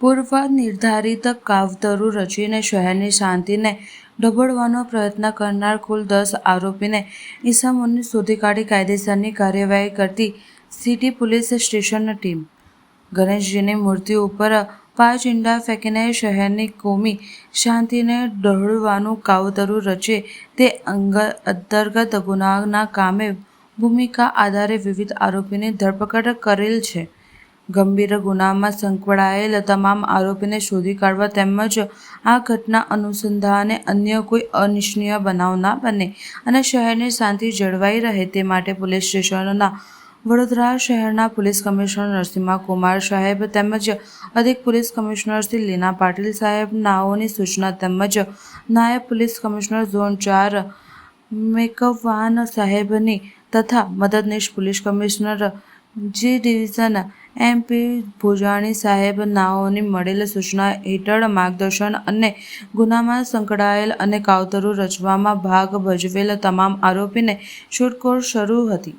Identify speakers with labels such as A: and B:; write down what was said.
A: પૂર્વ નિર્ધારિત કાવતરું રચીને શહેરની શાંતિને ડહોળવાનો પ્રયત્ન કરનાર કુલ દસ આરોપીને ઇસમોને શોધી કાઢી કાયદેસરની કાર્યવાહી કરતી સિટી પોલીસ સ્ટેશનની ટીમ. ગણેશજીની મૂર્તિ ઉપર પાંચ ઈંડા ફેંકીને શહેરની કોમી શાંતિને ડહોળવાનું કાવતરું રચે તે અંતર્ગત ગુનાના કામે ભૂમિકા આધારે વિવિધ આરોપીની ધરપકડ કરેલ છે. ગંભીર ગુનામાં સંકળાયેલ તમામ આરોપીને શોધી કાઢવા તેમજ આ ઘટના અનુસંધાને અન્ય કોઈ અનિચ્છનીય બનાવ ના બને અને શહેરની શાંતિ જળવાઈ રહે તે માટે પોલીસ સ્ટેશનના વડોદરા શહેરના પોલીસ કમિશનર નરસિંહ કુમાર સાહેબ તેમજ અધિક પોલીસ કમિશનર શ્રી લીના પાટીલ સાહેબ નાઓની સૂચના તેમજ નાયબ પોલીસ કમિશનર ઝોન ચાર મેકવાન સાહેબની તથા મદદનીશ police commissioner G division M P Bhujani સાહેબ નાઓની મળેલ સૂચના હેઠળ માર્ગદર્શન અને ગુનામાં સંકળાયેલ અને કાવતરું રચવામાં ભાગ ભજવેલ તમામ આરોપીને શોધખોળ શરૂ હતી.